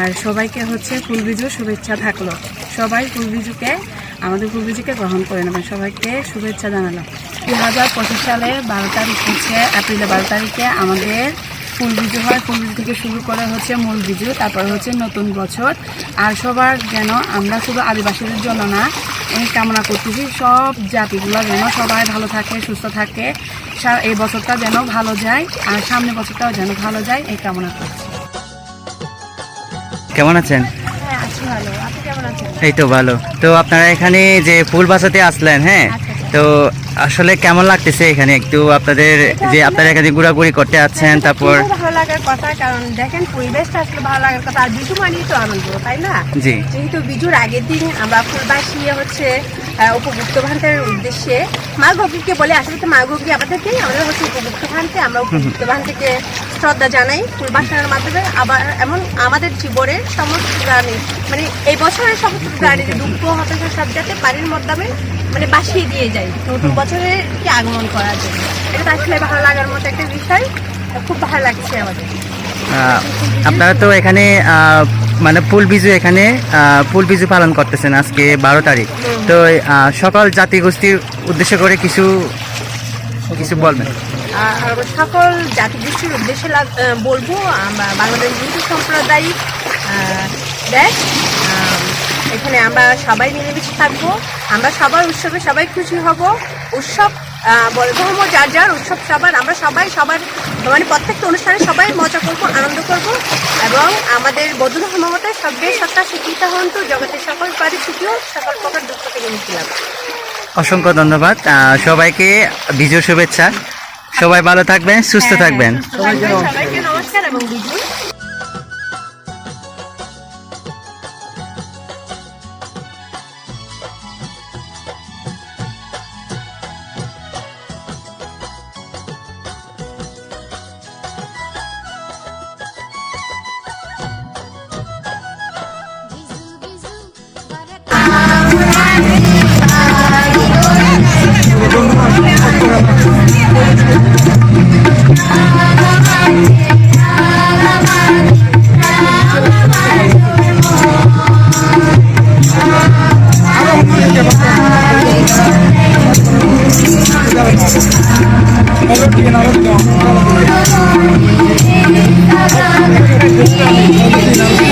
আর সবাইকে হচ্ছে ফুল বিজু শুভেচ্ছা থাকল। সবাই ফুল বিজুকে আমাদের ফুল বিজুকে গ্রহণ করে নেবেন। সবাইকে শুভেচ্ছা জানালাম দু হাজার পঁচিশ সালে বারো তারিখ হচ্ছে এপ্রিলের বারো তারিখে আমাদের ফুল বিজু হয়। ফুল বিজু থেকে শুরু করে হচ্ছে মূল বিজু, তারপর হচ্ছে নতুন বছর। আর সবার যেন আমরা শুধু আদিবাসীদের জন্য না, এই কামনা করতেছি, সব জাতিগুলো যেন সবাই ভালো থাকে, সুস্থ থাকে। এই বছরটা যেন ভালো যায়, আর সামনে বছরটাও যেন ভালো যায়, এই কামনা করছি। কেমন আছেন? হ্যাঁ কেমন আছেন? এই তো ভালো। তো আপনারা এখানে যে ফুল বাসাতে আসলেন হ্যাঁ? তো আসলে কেমন লাগতেছে এখানে? একটু আপনাদের যে আপনারা এখানে ঘোরাঘুরি করতে আছেন তারপর খুব ভালো লাগার কথা কারণ দেখেন পরিবেশটা আসলে ভালো লাগার কথা। আর বিজু মানেই তো আনন্দ তাই না? জি। যেহেতু বিজুর আগের দিন আমরা ফুলবাসী হচ্ছে উপভুক্ত ভান্তের উদ্দেশ্যে মা গগিকে বলে আসলে তো মা গগি হচ্ছে উপভুক্ত ভান্তে আমরা উপভুক্ত ভান্তিকে শ্রদ্ধা জানাই ফুলবাসার মাধ্যমে। আবার এমন আমাদের জীবনের সমস্ত প্রাণী মানে এই বছরের সমস্ত প্রাণীর দুঃখ হতাশা সব যাতে বাড়ির মাধ্যমে মানে বাসিয়ে দিয়ে যায় নতুন বছরের কি আগমন করার জন্য? এটা আসলে ভালো লাগার মতো একটা বিষয়। খুব ভালো লাগছে আমাদের। আপনারা তো এখানে মানে ফুল বিজু এখানে ফুল বিজু পালন করতেছেন আজকে বারো তারিখ। তো সকল জাতিগোষ্ঠীর উদ্দেশ্য করে কিছু কিছু বলবেন। সকল জাতিগোষ্ঠীর উদ্দেশ্যে বলব বাংলাদেশ হিন্দু সাম্প্রদায়িক আহ, দেশ। এখানে আমরা সবাই মিলেমিশে থাকব। আমরা সবার উৎসবে সবাই খুশি হব। উৎসব ধর্ম যার যার উৎসব সবার আমরা সবাই সবার মানে প্রত্যেকটা অনুষ্ঠানে সবাই মজা করব আনন্দ করব। এবং আমাদের বৌদ্ধ ধর্ম মতে সব্যে সত্তা শিক্ষিত হন্তু জগতের সকল পারি সকল প্রকার দুঃখ থেকে মুক্তি লাভ। অসংখ্য ধন্যবাদ। সবাইকে বিজুর শুভেচ্ছা। সবাই ভালো থাকবেন সুস্থ থাকবেন। সবাইকে নমস্কার এবং Thank you.